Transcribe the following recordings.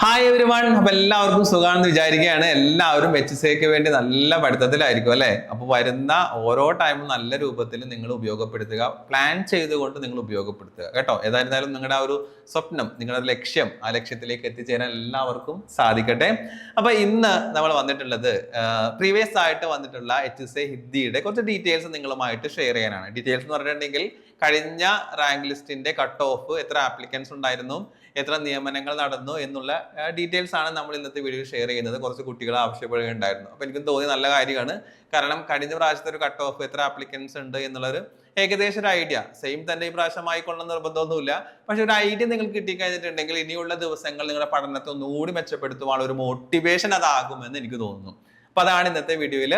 Hi every one അപ്പൊ എല്ലാവർക്കും സുഖമാണെന്ന് വിചാരിക്കുകയാണ്. എല്ലാവരും എച്ച് സിക്ക് വേണ്ടി നല്ല പഠിത്തത്തിലായിരിക്കും അല്ലെ? അപ്പൊ വരുന്ന ഓരോ ടൈമും നല്ല രൂപത്തിൽ നിങ്ങൾ ഉപയോഗപ്പെടുത്തുക. പ്ലാൻ ചെയ്തുകൊണ്ട് നിങ്ങൾ ഉപയോഗപ്പെടുത്തുക. കേട്ടോ? ഏതായിരുന്നാലും നിങ്ങളുടെ ആ ഒരു സ്വപ്നം നിങ്ങളുടെ ലക്ഷ്യം ആ ലക്ഷ്യത്തിലേക്ക് എത്തിച്ചേരാൻ എല്ലാവർക്കും സാധിക്കട്ടെ. അപ്പൊ ഇന്ന് നമ്മൾ വന്നിട്ടുള്ളത് പ്രീവിയസ് ആയിട്ട് വന്നിട്ടുള്ള എച്ച് എസ് എ ഹിന്ദിയുടെ കുറച്ച് ഡീറ്റെയിൽസ് നിങ്ങളുമായിട്ട് ഷെയർ ചെയ്യാനാണ്. ഡീറ്റെയിൽസ് എന്ന് പറഞ്ഞിട്ടുണ്ടെങ്കിൽ കഴിഞ്ഞ റാങ്ക് ലിസ്റ്റിന്റെ കട്ട് ഓഫ് എത്ര ആപ്ലിക്കൻസ് ഉണ്ടായിരുന്നു എത്ര നിയമനങ്ങൾ നടന്നു എന്നുള്ള ഡീറ്റെയിൽസ് ആണ് നമ്മൾ ഇന്നത്തെ വീഡിയോ ഷെയർ ചെയ്യുന്നത്. കുറച്ച് കുട്ടികൾ ആവശ്യപ്പെടുകയുണ്ടായിരുന്നു. അപ്പൊ എനിക്കും തോന്നിയ നല്ല കാര്യമാണ്. കാരണം കഴിഞ്ഞ പ്രാവശ്യത്തെ ഒരു കട്ട് ഓഫ് എത്ര ആപ്ലിക്കൻസ് ഉണ്ട് എന്നുള്ളൊരു ഏകദേശം ഒരു ഐഡിയ. സെയിം തന്നെ ഈ പ്രാവശ്യം ആയിക്കൊള്ളണം നിർബന്ധമൊന്നുമില്ല. പക്ഷെ ഒരു ഐഡിയ നിങ്ങൾക്ക് കിട്ടിക്കഴിഞ്ഞിട്ടുണ്ടെങ്കിൽ ഇനിയുള്ള ദിവസങ്ങൾ നിങ്ങളുടെ പഠനത്തെ ഒന്നുകൂടി മെച്ചപ്പെടുത്തുവാനുള്ള ഒരു മോട്ടിവേഷൻ അതാകുമെന്ന് എനിക്ക് തോന്നുന്നു. അപ്പൊ അതാണ് ഇന്നത്തെ വീഡിയോയിൽ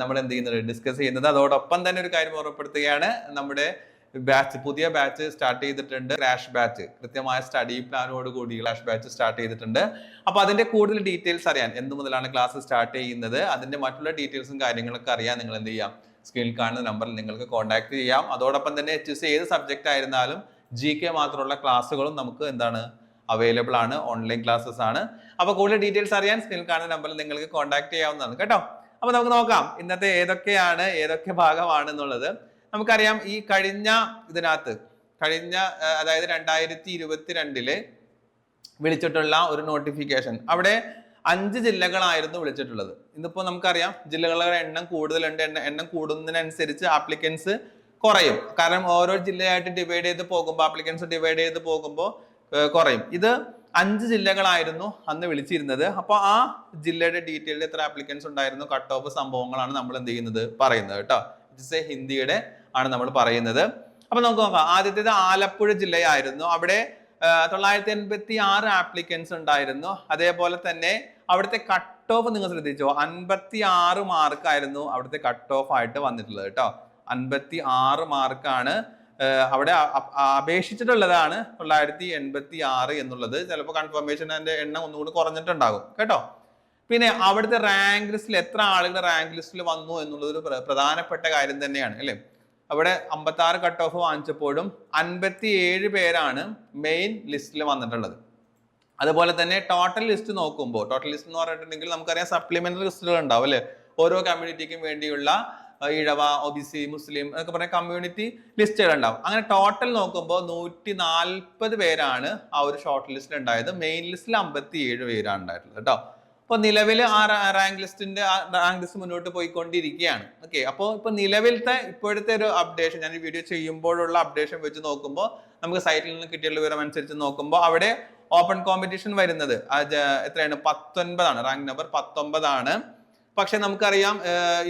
നമ്മൾ എന്ത് ചെയ്യുന്നത് ഡിസ്കസ് ചെയ്യുന്നത്. അതോടൊപ്പം തന്നെ ഒരു കാര്യം ഓർമ്മപ്പെടുത്തുകയാണ്. നമ്മുടെ ബാച്ച് പുതിയ ബാച്ച് സ്റ്റാർട്ട് ചെയ്തിട്ടുണ്ട് ക്രാഷ് ബാച്ച് കൃത്യമായ സ്റ്റഡി പ്ലാനോട് കൂടി ക്രാഷ് ബാച്ച് സ്റ്റാർട്ട് ചെയ്തിട്ടുണ്ട്. അപ്പൊ അതിന്റെ കൂടുതൽ ഡീറ്റെയിൽസ് അറിയാൻ എന്ത് മുതലാണ് ക്ലാസ് സ്റ്റാർട്ട് ചെയ്യുന്നത്? അതിന്റെ മറ്റുള്ള ഡീറ്റെയിൽസും കാര്യങ്ങളൊക്കെ അറിയാൻ നിങ്ങൾ എന്ത് ചെയ്യാം? സ്ക്രീനിൽ കാണുന്ന നമ്പറിൽ നിങ്ങൾക്ക് കോൺടാക്ട് ചെയ്യാം. അതോടൊപ്പം തന്നെ എച്ച് എസ് ഏത് സബ്ജക്റ്റ് ആയിരുന്നാലും ജി കെ മാത്രമുള്ള ക്ലാസ്സുകളും നമുക്ക് എന്താണ് അവൈലബിൾ ആണ് ഓൺലൈൻ ക്ലാസ്സസ് ആണ്. അപ്പൊ കൂടുതൽ ഡീറ്റെയിൽസ് അറിയാൻ സ്ക്രീനിൽ കാണുന്ന നമ്പറിൽ നിങ്ങൾക്ക് കോൺടാക്ട് ചെയ്യാവുന്നതാണ് കേട്ടോ? അപ്പൊ നമുക്ക് നോക്കാം ഇന്നത്തെ ഏതൊക്കെയാണ് ഏതൊക്കെ ഭാഗമാണ് എന്നുള്ളത്. നമുക്കറിയാം ഈ കഴിഞ്ഞ ഇതിനകത്ത് കഴിഞ്ഞ അതായത് രണ്ടായിരത്തി ഇരുപത്തിരണ്ടിൽ വിളിച്ചിട്ടുള്ള ഒരു നോട്ടിഫിക്കേഷൻ അവിടെ അഞ്ച് ജില്ലകളായിരുന്നു വിളിച്ചിട്ടുള്ളത്. ഇന്നിപ്പോ നമുക്കറിയാം ജില്ലകളുടെ എണ്ണം കൂടുതലുണ്ട് എണ്ണ- കൂടുന്നതിനനുസരിച്ച് ആപ്ലിക്കൻസ് കുറയും. കാരണം ഓരോ ജില്ലയായിട്ട് ഡിവൈഡ് ചെയ്ത് പോകുമ്പോൾ ആപ്ലിക്കൻസ് ഡിവൈഡ് ചെയ്ത് പോകുമ്പോൾ കുറയും. ഇത് അഞ്ച് ജില്ലകളായിരുന്നു അന്ന് വിളിച്ചിരുന്നത്. അപ്പോൾ ആ ജില്ലയുടെ ഡീറ്റെയിൽഡ് എത്ര ആപ്ലിക്കൻസ് ഉണ്ടായിരുന്നു കട്ട് ഓഫ് സംഭവങ്ങളാണ് നമ്മൾ എന്ത് ചെയ്യുന്നത് പറയുന്നത് കേട്ടോ. എ ഹിന്ദിയുടെ ആണ് നമ്മൾ പറയുന്നത്. അപ്പൊ നമുക്ക് നോക്കാം. ആദ്യത്തേത് ആലപ്പുഴ ജില്ലയായിരുന്നു. അവിടെ തൊള്ളായിരത്തി എൺപത്തി ആറ് ആപ്ലിക്കൻസ് ഉണ്ടായിരുന്നു. അതേപോലെ തന്നെ അവിടുത്തെ കട്ട് ഓഫ് നിങ്ങൾ ശ്രദ്ധിച്ചോ? അൻപത്തി ആറ് മാർക്കായിരുന്നു അവിടുത്തെ കട്ട് ഓഫ് ആയിട്ട് വന്നിട്ടുള്ളത് കേട്ടോ. അൻപത്തി ആറ് മാർക്കാണ് അവിടെ അപേക്ഷിച്ചിട്ടുള്ളതാണ് തൊള്ളായിരത്തി എൺപത്തി ആറ് എന്നുള്ളത്. ചിലപ്പോൾ കൺഫർമേഷൻ അതിന്റെ എണ്ണം ഒന്നുകൂടി കുറഞ്ഞിട്ടുണ്ടാകും. കേട്ടോ? പിന്നെ അവിടുത്തെ റാങ്ക് ലിസ്റ്റിൽ എത്ര ആളുകൾ റാങ്ക് ലിസ്റ്റിൽ വന്നു എന്നുള്ളത് ഒരു പ്രധാനപ്പെട്ട കാര്യം തന്നെയാണ് അല്ലേ? അവിടെ അമ്പത്തി ആറ് കട്ട് ഓഫ് വാങ്ങിച്ചപ്പോഴും അൻപത്തി ഏഴ് പേരാണ് മെയിൻ ലിസ്റ്റിൽ വന്നിട്ടുള്ളത്. അതുപോലെ തന്നെ ടോട്ടൽ ലിസ്റ്റ് നോക്കുമ്പോൾ ടോട്ടൽ ലിസ്റ്റ് എന്ന് പറഞ്ഞിട്ടുണ്ടെങ്കിൽ നമുക്കറിയാം സപ്ലിമെന്ററി ലിസ്റ്റുകൾ ഉണ്ടാവും അല്ലേ? ഓരോ കമ്മ്യൂണിറ്റിക്കും വേണ്ടിയുള്ള ഇഴവ ഒ ബി സി മുസ്ലിം എന്നൊക്കെ പറഞ്ഞ കമ്മ്യൂണിറ്റി ലിസ്റ്റുകൾ ഉണ്ടാവും. അങ്ങനെ ടോട്ടൽ നോക്കുമ്പോൾ നൂറ്റി നാൽപ്പത് പേരാണ് ആ ഒരു ഷോർട്ട് ലിസ്റ്റിൽ ഉണ്ടായത്. മെയിൻ ലിസ്റ്റിൽ അമ്പത്തി ഏഴ് പേരാണ് ഉണ്ടായിട്ടുള്ളത് കേട്ടോ? അപ്പൊ നിലവിൽ ആ റാങ്ക് ലിസ്റ്റിന്റെ റാങ്ക് ലിസ്റ്റ് മുന്നോട്ട് പോയിക്കൊണ്ടിരിക്കുകയാണ്. ഓക്കെ അപ്പോൾ ഇപ്പൊ നിലവിലത്തെ ഇപ്പോഴത്തെ ഒരു അപ്ഡേഷൻ ഞാൻ ഈ വീഡിയോ ചെയ്യുമ്പോഴുള്ള അപ്ഡേഷൻ വെച്ച് നോക്കുമ്പോൾ നമുക്ക് സൈറ്റിൽ നിന്ന് കിട്ടിയുള്ള വിവരം അനുസരിച്ച് നോക്കുമ്പോൾ അവിടെ ഓപ്പൺ കോമ്പറ്റീഷൻ വരുന്നത് എത്രയാണ്? പത്തൊൻപതാണ് റാങ്ക് നമ്പർ പത്തൊമ്പതാണ് പക്ഷെ നമുക്കറിയാം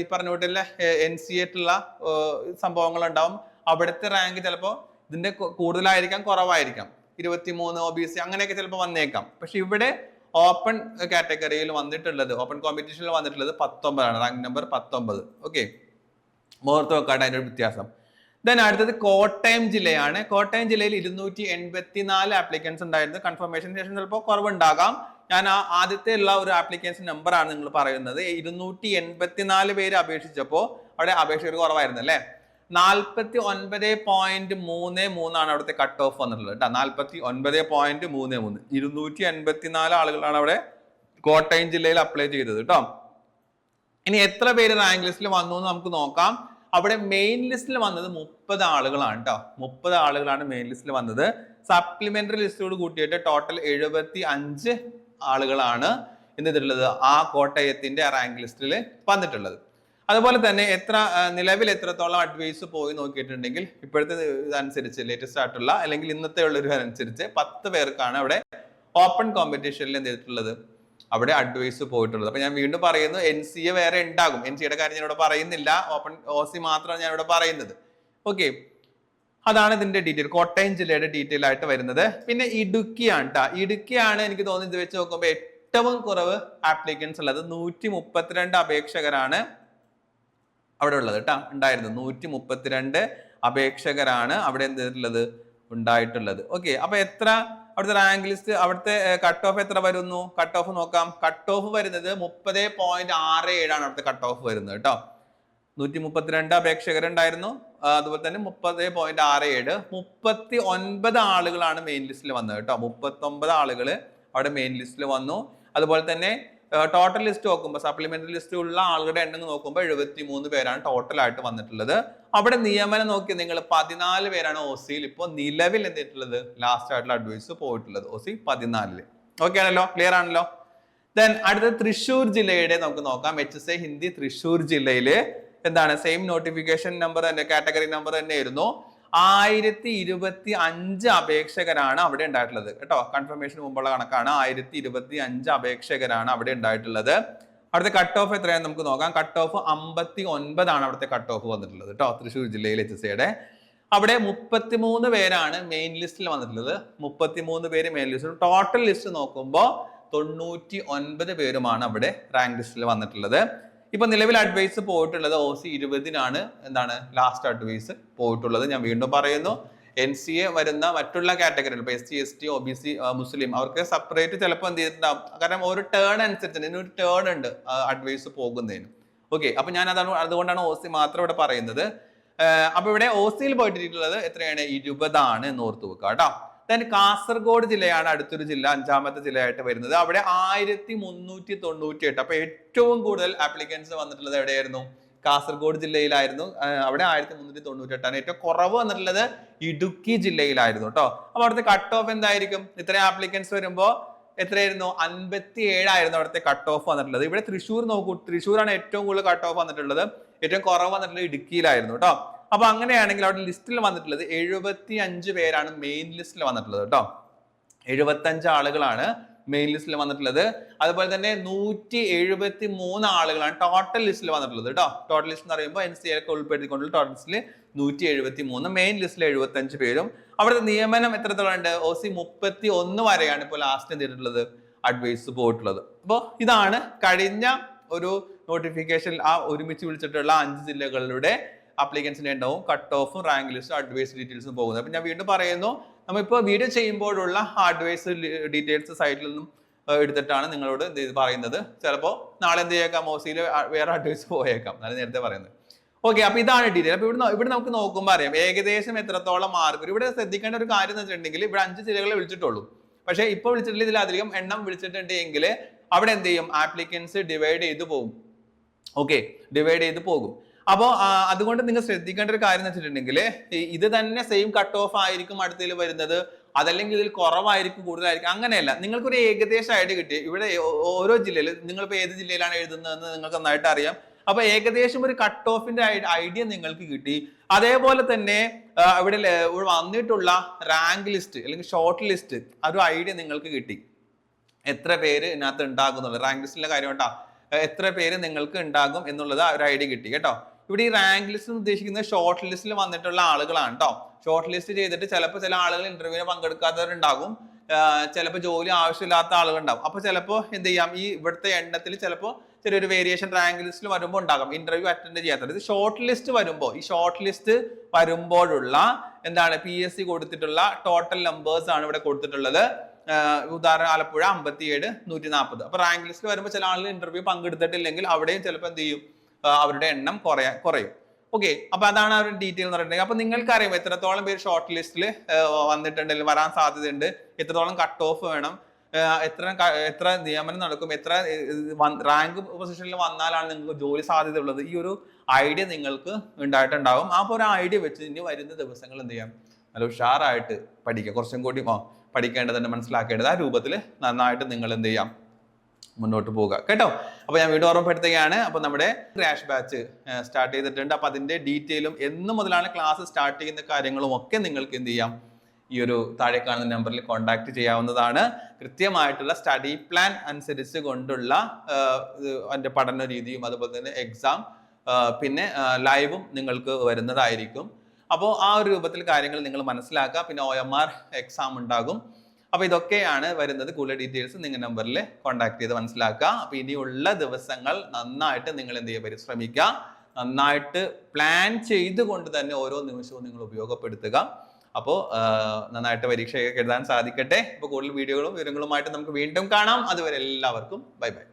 ഈ പറഞ്ഞ വീട്ടിലെ എൻ സി എട്ടുള്ള സംഭവങ്ങൾ ഉണ്ടാവും അവിടുത്തെ റാങ്ക് ചിലപ്പോൾ ഇതിന്റെ കൂടുതലായിരിക്കാം കുറവായിരിക്കാം. ഇരുപത്തി മൂന്ന് ഒ ബി സി അങ്ങനെയൊക്കെ ചിലപ്പോൾ വന്നേക്കാം. പക്ഷെ ഇവിടെ ഓപ്പൺ കാറ്റഗറിയിൽ വന്നിട്ടുള്ളത് ഓപ്പൺ കോമ്പറ്റീഷനിൽ വന്നിട്ടുള്ളത് പത്തൊമ്പതാണ് റാങ്ക് നമ്പർ പത്തൊമ്പത്. ഓക്കെ ഓർത്ത് വെക്കാട്ടെ അതിന്റെ വ്യത്യാസം. ദെൻ അടുത്തത് കോട്ടയം ജില്ലയാണ്. കോട്ടയം ജില്ലയിൽ ഇരുന്നൂറ്റി എൺപത്തി നാല് ആപ്ലിക്കൻസ് ഉണ്ടായിരുന്നു. കൺഫർമേഷൻ ശേഷം ചിലപ്പോൾ കുറവുണ്ടാകാം. ഞാൻ ആ ആദ്യത്തെ ഉള്ള ഒരു ആപ്ലിക്കേഷൻ നമ്പർ ആണ് നിങ്ങൾ പറയുന്നത്. ഇരുന്നൂറ്റി എൺപത്തിനാല് പേര് അപേക്ഷിച്ചപ്പോൾ അവിടെ അപേക്ഷകർ കുറവായിരുന്നു അല്ലേ? നാൽപ്പത്തി ഒൻപത് പോയിന്റ് മൂന്ന് മൂന്നാണ് അവിടുത്തെ കട്ട് ഓഫ് വന്നിട്ടുള്ളത് കേട്ടോ നാൽപ്പത്തി ഒൻപത് പോയിന്റ് മൂന്ന് മൂന്ന്. ഇരുന്നൂറ്റി എൺപത്തിനാല് ആളുകളാണ് അവിടെ കോട്ടയം ജില്ലയിൽ അപ്ലൈ ചെയ്തത് കേട്ടോ ഇനി എത്ര പേര് റാങ്ക് ലിസ്റ്റിൽ വന്നു എന്ന് നമുക്ക് നോക്കാം. അവിടെ മെയിൻ ലിസ്റ്റിൽ വന്നത് മുപ്പത് ആളുകളാണ് കേട്ടോ മുപ്പത് ആളുകളാണ് മെയിൻ ലിസ്റ്റിൽ വന്നത്. സപ്ലിമെന്ററി ലിസ്റ്റോട് കൂട്ടിയിട്ട് ടോട്ടൽ എഴുപത്തി അഞ്ച് ആളുകളാണ് എന്ത് ചെയ്തിട്ടുള്ളത് ആ കോട്ടയത്തിന്റെ റാങ്ക് ലിസ്റ്റിൽ വന്നിട്ടുള്ളത്. അതുപോലെ തന്നെ എത്ര നിലവിൽ എത്രത്തോളം അഡ്വൈസ് പോയി നോക്കിയിട്ടുണ്ടെങ്കിൽ ഇപ്പോഴത്തെ ഇതനുസരിച്ച് ലേറ്റസ്റ്റ് ആയിട്ടുള്ള അല്ലെങ്കിൽ ഇന്നത്തെ ഉള്ള ഒരു അനുസരിച്ച് പത്ത് പേർക്കാണ് അവിടെ ഓപ്പൺ കോമ്പറ്റീഷനിൽ എന്ത് ചെയ്തിട്ടുള്ളത്? അവിടെ അഡ്വൈസ് പോയിട്ടുള്ളത്. അപ്പൊ ഞാൻ വീണ്ടും പറയുന്നു എൻ സി എ വേറെ ഉണ്ടാകും. എൻ സിയുടെ കാര്യം ഞാൻ പറയുന്നില്ല. ഓപ്പൺ ഒ സി മാത്രമാണ് ഞാൻ ഇവിടെ പറയുന്നത്. ഓക്കെ അതാണ് ഇതിന്റെ ഡീറ്റെയിൽ കോട്ടയം ജില്ലയുടെ ഡീറ്റെയിൽ ആയിട്ട് വരുന്നത്. പിന്നെ ഇടുക്കിയാണ് ട്ടാ. ഇടുക്കിയാണ് എനിക്ക് തോന്നുന്നത് ഇത് വെച്ച് നോക്കുമ്പോൾ ഏറ്റവും കുറവ് ആപ്ലിക്കൻസ് ഉള്ളത്. നൂറ്റി മുപ്പത്തിരണ്ട് അപേക്ഷകരാണ് അവിടെ ഉള്ളത് കേട്ടോ. ഉണ്ടായിരുന്നു നൂറ്റി മുപ്പത്തിരണ്ട് അപേക്ഷകരാണ് അവിടെ എന്ത് ചെയ്തിട്ടുള്ളത്? ഉണ്ടായിട്ടുള്ളത്. ഓക്കെ അപ്പൊ എത്ര അവിടുത്തെ റാങ്ക് ലിസ്റ്റ് അവിടുത്തെ കട്ട് ഓഫ് എത്ര വരുന്നു? കട്ട് ഓഫ് നോക്കാം. കട്ട് ഓഫ് വരുന്നത് മുപ്പത് പോയിന്റ് ആറ് ഏഴാണ് അവിടുത്തെ കട്ട് ഓഫ് വരുന്നത് കേട്ടോ. നൂറ്റി മുപ്പത്തിരണ്ട് അപേക്ഷകരുണ്ടായിരുന്നു അതുപോലെ തന്നെ മുപ്പത് പോയിന്റ് ആറ് ഏഴ്. മുപ്പത്തി ഒൻപത് ആളുകളാണ് മെയിൻ ലിസ്റ്റിൽ വന്നത് കേട്ടോ. മുപ്പത്തി ഒമ്പത് ആളുകൾ അവിടെ മെയിൻ ലിസ്റ്റിൽ വന്നു. അതുപോലെ തന്നെ ടോട്ടൽ ലിസ്റ്റ് നോക്കുമ്പോൾ സപ്ലിമെന്ററി ലിസ്റ്റ് ഉള്ള ആളുകളുടെ എണ്ണം നോക്കുമ്പോൾ എഴുപത്തി മൂന്ന് പേരാണ് ടോട്ടലായിട്ട് വന്നിട്ടുള്ളത്. അവിടെ നിയമനം നോക്കി നിങ്ങൾ പതിനാല് പേരാണ് ഒ സിയിൽ ഇപ്പോൾ നിലവിൽ എന്തിട്ടുള്ളത്? ലാസ്റ്റ് ആയിട്ടുള്ള അഡ്വൈസ് പോയിട്ടുള്ളത് ഒ സി പതിനാലിൽ. ഓക്കെ ആണല്ലോ? ക്ലിയർ ആണല്ലോ? ദെൻ അടുത്ത തൃശ്ശൂർ ജില്ലയുടെ നമുക്ക് നോക്കാം. H S A Hindi Thrissur ജില്ലയിൽ എന്താണ്? സെയിം നോട്ടിഫിക്കേഷൻ നമ്പർ തന്നെ കാറ്റഗറി നമ്പർ തന്നെയായിരുന്നു ആയിരത്തി ഇരുപത്തി അഞ്ച് അപേക്ഷകരാണ് അവിടെ ഉണ്ടായിട്ടുള്ളത്. കേട്ടോ? കൺഫർമേഷൻ മുമ്പുള്ള കണക്കാണ്. ആയിരത്തി ഇരുപത്തി അഞ്ച് അപേക്ഷകരാണ് അവിടെ ഉണ്ടായിട്ടുള്ളത്. അവിടുത്തെ കട്ട് ഓഫ് എത്രയാണ് നമുക്ക് നോക്കാം. കട്ട് ഓഫ് അമ്പത്തി ഒൻപതാണ് അവിടുത്തെ കട്ട് ഓഫ് വന്നിട്ടുള്ളത് കേട്ടോ തൃശ്ശൂർ ജില്ലയിൽ എച്ച് സിയുടെ അവിടെ മുപ്പത്തിമൂന്ന് പേരാണ് മെയിൻ ലിസ്റ്റിൽ വന്നിട്ടുള്ളത്. മുപ്പത്തിമൂന്ന് പേര് മെയിൻ ലിസ്റ്റിൽ ടോട്ടൽ ലിസ്റ്റ് നോക്കുമ്പോൾ തൊണ്ണൂറ്റി ഒൻപത് പേരുമാണ് അവിടെ റാങ്ക് ലിസ്റ്റിൽ വന്നിട്ടുള്ളത്. ഇപ്പൊ നിലവിൽ അഡ്വൈസ് പോയിട്ടുള്ളത് ഒ സി ഇരുപതിനാണ് എന്താണ് ലാസ്റ്റ് അഡ്വൈസ് പോയിട്ടുള്ളത്. ഞാൻ വീണ്ടും പറയുന്നു. എൻ സി എ വരുന്ന മറ്റുള്ള കാറ്റഗറികൾ ഇപ്പൊ S C S T O B C മുസ്ലിം അവർക്ക് സെപ്പറേറ്റ് ചിലപ്പോൾ എന്ത് ചെയ്തിട്ടുണ്ടാവും. കാരണം ഒരു ടേൺ അനുസരിച്ച് ഇതിനൊരു ടേൺ ഉണ്ട് അഡ്വൈസ് പോകുന്നതിന്. ഓക്കെ അപ്പൊ ഞാൻ അതാണ് അതുകൊണ്ടാണ് ഒ സി മാത്രം ഇവിടെ പറയുന്നത്. അപ്പൊ ഇവിടെ ഒ സിയിൽ പോയിട്ടിരിക്കുന്നത് എത്രയാണ്? ഇരുപതാണ് എന്ന് ഓർത്ത് വെക്കുക കേട്ടോ. ദെൻ കാസർഗോഡ് ജില്ലയാണ് അടുത്തൊരു ജില്ല അഞ്ചാമത്തെ ജില്ലയായിട്ട് വരുന്നത്. അവിടെ ആയിരത്തി മുന്നൂറ്റി തൊണ്ണൂറ്റി എട്ട് അപ്പൊ ഏറ്റവും കൂടുതൽ ആപ്ലിക്കൻസ് വന്നിട്ടുള്ളത് എവിടെയായിരുന്നു? കാസർഗോഡ് ജില്ലയിലായിരുന്നു. അവിടെ ആയിരത്തി മുന്നൂറ്റി തൊണ്ണൂറ്റി എട്ടാണ് ഏറ്റവും കുറവ് വന്നിട്ടുള്ളത് ഇടുക്കി ജില്ലയിലായിരുന്നു കേട്ടോ അപ്പൊ അവിടുത്തെ കട്ട് ഓഫ് എന്തായിരിക്കും? ഇത്രയും ആപ്ലിക്കൻസ് വരുമ്പോൾ എത്രയായിരുന്നു? അൻപത്തി ഏഴായിരുന്നു അവിടുത്തെ കട്ട് ഓഫ് വന്നിട്ടുള്ളത്. ഇവിടെ തൃശ്ശൂർ നോക്കൂ. തൃശ്ശൂരാണ് ഏറ്റവും കൂടുതൽ കട്ട് ഓഫ് വന്നിട്ടുള്ളത്. ഏറ്റവും കുറവ് വന്നിട്ടുള്ളത് ഇടുക്കിയിലായിരുന്നു കേട്ടോ അപ്പൊ അങ്ങനെയാണെങ്കിൽ അവിടെ ലിസ്റ്റിൽ വന്നിട്ടുള്ളത് എഴുപത്തി അഞ്ച് പേരാണ് മെയിൻ ലിസ്റ്റിൽ വന്നിട്ടുള്ളത് കേട്ടോ. എഴുപത്തഞ്ച് ആളുകളാണ് മെയിൻ ലിസ്റ്റിൽ വന്നിട്ടുള്ളത്. അതുപോലെ തന്നെ നൂറ്റി എഴുപത്തി മൂന്ന് ആളുകളാണ് ടോട്ടൽ ലിസ്റ്റിൽ വന്നിട്ടുള്ളത് കേട്ടോ. ടോട്ടൽ ലിസ്റ്റ് എന്ന് പറയുമ്പോൾ എൻ സി ഒക്കെ ഉൾപ്പെടുത്തിക്കൊണ്ടുള്ള ടോട്ടൽ ലിസ്റ്റിൽ നൂറ്റി എഴുപത്തി മൂന്ന് മെയിൻ ലിസ്റ്റിൽ എഴുപത്തഞ്ച് പേരും. അവിടുത്തെ നിയമനം എത്രത്തോളം ഉണ്ട്? ഒ സി മുപ്പത്തി ഒന്ന് വരെയാണ് ഇപ്പോൾ ലാസ്റ്റ് എന്ത് ചെയ്തിട്ടുള്ളത്? അഡ്വൈസ് പോയിട്ടുള്ളത്. അപ്പോൾ ഇതാണ് കഴിഞ്ഞ ഒരു നോട്ടിഫിക്കേഷൻ ആ ഒരുമിച്ച് വിളിച്ചിട്ടുള്ള അഞ്ച് ജില്ലകളുടെ ആപ്ലിക്കൻസിന്റെ ഉണ്ടാവും കട്ട് ഓഫും റാങ്ക് ലിസ്റ്റും അഡ്വൈസ് ഡീറ്റെയിൽസും പോകുന്നത്. അപ്പം ഞാൻ വീണ്ടും പറയുന്നു നമ്മളിപ്പോൾ വീഡിയോ ചെയ്യുമ്പോഴുള്ള അഡ്വൈസ് ഡീറ്റെയിൽസ് സൈറ്റിൽ നിന്നും എടുത്തിട്ടാണ് നിങ്ങളോട് ഇത് പറയുന്നത്. ചിലപ്പോൾ നാളെ എന്ത് ചെയ്യേക്കാം? മോസിയിൽ വേറെ അഡ്വൈസ് പോയേക്കാം. എന്നാണ് നേരത്തെ പറയുന്നത്. ഓക്കെ അപ്പൊ ഇതാണ് ഡീറ്റെയിൽ അപ്പൊ ഇവിടെ ഇവിടെ നമുക്ക് നോക്കുമ്പോൾ അറിയാം ഏകദേശം എത്രത്തോളം മാർക്ക്. ഇവിടെ ശ്രദ്ധിക്കേണ്ട ഒരു കാര്യം എന്ന് വെച്ചിട്ടുണ്ടെങ്കിൽ ഇവിടെ അഞ്ച് ജില്ലകളെ വിളിച്ചിട്ടുള്ളൂ. പക്ഷേ ഇപ്പോൾ വിളിച്ചിട്ടില്ല ഇതിലധികം എണ്ണം വിളിച്ചിട്ടുണ്ട് എങ്കിൽ അവിടെ എന്ത് ചെയ്യും? ആപ്ലിക്കൻസ് ഡിവൈഡ് ചെയ്ത് പോകും. ഓക്കെ ഡിവൈഡ് ചെയ്ത് പോകും. അപ്പോൾ അതുകൊണ്ട് നിങ്ങൾ ശ്രദ്ധിക്കേണ്ട ഒരു കാര്യം എന്ന് വെച്ചിട്ടുണ്ടെങ്കിൽ ഇത് തന്നെ സെയിം കട്ട് ഓഫ് ആയിരിക്കും അടുത്തതിൽ വരുന്നത്. അതല്ലെങ്കിൽ ഇതിൽ കുറവായിരിക്കും കൂടുതലായിരിക്കും. അങ്ങനെയല്ല. നിങ്ങൾക്കൊരു ഏകദേശം ഐഡിയ കിട്ടി. ഇവിടെ ഓരോ ജില്ലയിൽ നിങ്ങളിപ്പോൾ ഏത് ജില്ലയിലാണ് എഴുതുന്നതെന്ന് നിങ്ങൾക്ക് നന്നായിട്ട് അറിയാം. അപ്പൊ ഏകദേശം ഒരു കട്ട് ഓഫിന്റെ ഐഡിയ നിങ്ങൾക്ക് കിട്ടി. അതേപോലെ തന്നെ ഇവിടെ വന്നിട്ടുള്ള റാങ്ക് ലിസ്റ്റ് അല്ലെങ്കിൽ ഷോർട്ട് ലിസ്റ്റ് ഒരു ഐഡിയ നിങ്ങൾക്ക് കിട്ടി. എത്ര പേര് ഇതിനകത്ത് ഉണ്ടാകുന്നുള്ളത് റാങ്ക് ലിസ്റ്റിലെ കാര്യം കേട്ടോ എത്ര പേര് നിങ്ങൾക്ക് ഉണ്ടാകും എന്നുള്ളത് ഒരു ഐഡിയ കിട്ടി കേട്ടോ. ഇവിടെ ഈ റാങ്ക് ലിസ്റ്റ് ഉദ്ദേശിക്കുന്നത് ഷോർട്ട് ലിസ്റ്റിൽ വന്നിട്ടുള്ള ആളുകളാണ് കേട്ടോ ഷോർട്ട് ലിസ്റ്റ് ചെയ്തിട്ട് ചിലപ്പോൾ ചില ആളുകൾ ഇന്റർവ്യൂവിന് പങ്കെടുക്കാത്തവരുണ്ടാകും. ചിലപ്പോൾ ജോലി ആവശ്യമില്ലാത്ത ആളുകൾ ഉണ്ടാവും അപ്പൊ ചിലപ്പോൾ എന്ത് ചെയ്യാം? ഈ ഇവിടുത്തെ എണ്ണത്തിൽ ചിലപ്പോൾ ചെറിയൊരു വേരിയേഷൻ റാങ്ക് ലിസ്റ്റിൽ വരുമ്പോൾ ഉണ്ടാകും. ഇന്റർവ്യൂ അറ്റൻഡ് ചെയ്യാത്തത് ഇത് ഷോർട്ട് ലിസ്റ്റ് വരുമ്പോൾ ഈ ഷോർട്ട് ലിസ്റ്റ് വരുമ്പോഴുള്ള എന്താണ്? പി എസ് സി കൊടുത്തിട്ടുള്ള ടോട്ടൽ നമ്പേഴ്സ് ആണ് ഇവിടെ കൊടുത്തിട്ടുള്ളത്. ഉദാഹരണം ആലപ്പുഴ അമ്പത്തിയേഴ് നൂറ്റി നാൽപ്പത് അപ്പൊ റാങ്ക് ലിസ്റ്റിൽ വരുമ്പോൾ ചില ആളുകൾ ഇന്റർവ്യൂ പങ്കെടുത്തിട്ടില്ലെങ്കിൽ അവിടെയും ചിലപ്പോൾ എന്ത് ചെയ്യും? അവരുടെ എണ്ണം കുറയാ കുറയും. ഓക്കെ അപ്പൊ അതാണ് ഒരു ഡീറ്റെയിൽ എന്ന് പറഞ്ഞിട്ടുണ്ടെങ്കിൽ അപ്പൊ നിങ്ങൾക്കറിയാം എത്രത്തോളം പേര് ഷോർട്ട് ലിസ്റ്റിൽ വന്നിട്ടുണ്ടെങ്കിൽ വരാൻ സാധ്യതയുണ്ട്. എത്രത്തോളം കട്ട് ഓഫ് വേണം. എത്ര എത്ര നിയമനം നടക്കും എത്ര റാങ്ക് പൊസിഷനിൽ വന്നാലാണ് നിങ്ങൾക്ക് ജോലി സാധ്യത ഉള്ളത് ഈ ഒരു ഐഡിയ നിങ്ങൾക്ക് ഉണ്ടായിട്ടുണ്ടാവും. അപ്പോൾ ഒരു ഐഡിയ വെച്ച് ഇനി വരുന്ന ദിവസങ്ങൾ എന്ത് ചെയ്യാം? നല്ല ഉഷാറായിട്ട് പഠിക്കുക കുറച്ചും കൂടി പഠിക്കേണ്ടതുണ്ട് മനസ്സിലാക്കേണ്ടത്. ആ രൂപത്തിൽ നന്നായിട്ട് നിങ്ങൾ എന്ത് ചെയ്യാം? മുന്നോട്ട് പോവുക. കേട്ടോ? അപ്പൊ ഞാൻ വീണ്ടും ഓർമ്മപ്പെടുത്തുകയാണ്. അപ്പൊ നമ്മുടെ ക്രാഷ് ബാച്ച് സ്റ്റാർട്ട് ചെയ്തിട്ടുണ്ട്. അപ്പൊ അതിന്റെ ഡീറ്റെയിലും എന്ന് മുതലാണ് ക്ലാസ് സ്റ്റാർട്ട് ചെയ്യുന്ന കാര്യങ്ങളും ഒക്കെ നിങ്ങൾക്ക് എന്ത് ചെയ്യാം? ഈ ഒരു താഴെ കാണുന്ന നമ്പറിൽ കോൺടാക്ട് ചെയ്യാവുന്നതാണ്. കൃത്യമായിട്ടുള്ള സ്റ്റഡി പ്ലാൻ അനുസരിച്ച് കൊണ്ടുള്ള എന്റെ പഠന രീതിയും അതുപോലെ തന്നെ എക്സാം പിന്നെ ലൈവും നിങ്ങൾക്ക് വരുന്നതായിരിക്കും. അപ്പോൾ ആ ഒരു രൂപത്തിൽ കാര്യങ്ങൾ നിങ്ങൾ മനസ്സിലാക്കുക. പിന്നെ ഒ എം ആർ എക്സാം ഉണ്ടാകും. അപ്പൊ ഇതൊക്കെയാണ് വരുന്നത് കൂടുതൽ ഡീറ്റെയിൽസ് നിങ്ങൾ നമ്പറിൽ കോൺടാക്ട് ചെയ്ത് മനസ്സിലാക്കുക. അപ്പൊ ഇനിയുള്ള ദിവസങ്ങൾ നന്നായിട്ട് നിങ്ങൾ എന്ത് ചെയ്യുക? പരിശ്രമിക്കുക. നന്നായിട്ട് പ്ലാൻ ചെയ്തുകൊണ്ട് തന്നെ ഓരോ നിമിഷവും നിങ്ങൾ ഉപയോഗപ്പെടുത്തുക. അപ്പോൾ നന്നായിട്ട് പരീക്ഷയൊക്കെ എഴുതാൻ സാധിക്കട്ടെ. അപ്പോൾ കൂടുതൽ വീഡിയോകളും വിവരങ്ങളുമായിട്ട് നമുക്ക് വീണ്ടും കാണാം. അതുവരെ എല്ലാവർക്കും ബൈ ബൈ.